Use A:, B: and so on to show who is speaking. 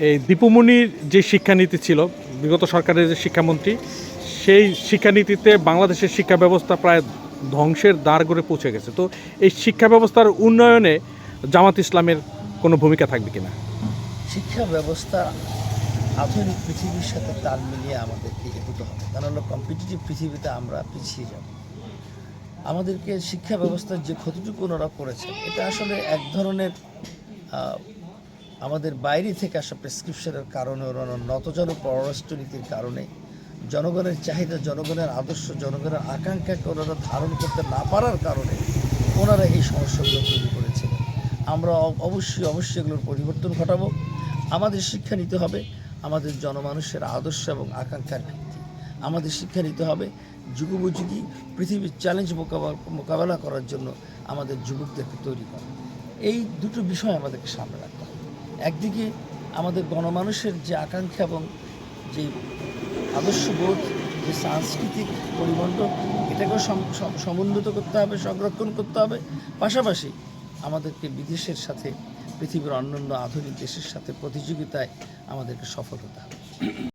A: এই দীপুমণির যে শিক্ষানীতি ছিল, বিগত সরকারের যে শিক্ষামন্ত্রী, সেই শিক্ষানীতিতে বাংলাদেশের শিক্ষা ব্যবস্থা প্রায় ধ্বংসের দ্বার করে পৌঁছে গেছে। তো এই শিক্ষা ব্যবস্থার উন্নয়নে জামাত ইসলামের কোনো ভূমিকা থাকবে কিনা?
B: শিক্ষা ব্যবস্থা আধুনিক পৃথিবীর সাথে তাল মিলিয়ে আমাদেরকে এগোতে হবে। কারণ হলো কম্পিটিটিভ পৃথিবীতে আমরা পিছিয়ে যাব। আমাদেরকে শিক্ষা ব্যবস্থার যে ক্ষতিটুকু ওনারা করেছে এটা আসলে এক ধরনের আমাদের বাইরে থেকে আসা প্রেসক্রিপশনের কারণে ওনারা নতজন পররাষ্ট্রনীতির কারণে। জনগণের চাহিদা, জনগণের আদর্শ, জনগণের আকাঙ্ক্ষাকে ওনারা ধারণ করতে না পারার কারণে ওনারা এই সমস্যাগুলো তৈরি করেছিলেন আমরা অবশ্যই অবশ্যই এগুলোর পরিবর্তন ঘটাবো। আমাদের শিক্ষা নিতে হবে আমাদের জনমানুষের আদর্শ এবং আকাঙ্ক্ষার ভিত্তি। আমাদের শিক্ষা নিতে হবে যুগোপযোগী পৃথিবীর চ্যালেঞ্জ মোকাবেলা করার জন্য আমাদের যুবকদেরকে তৈরি করা। এই দুটো বিষয় আমাদেরকে সামনে রাখতে হবে। একদিকে আমাদের গণমানুষের যে আকাঙ্ক্ষা এবং যে আদর্শবোধ, যে সাংস্কৃতিক পরিমণ্ডল, এটাকেও সম- সম- সমুন্নত করতে হবে, সংরক্ষণ করতে হবে। পাশাপাশি আমাদেরকে বিদেশের সাথে, পৃথিবীর অন্যান্য আধুনিক দেশের সাথে প্রতিযোগিতায় আমাদেরকে সফল হতে হবে।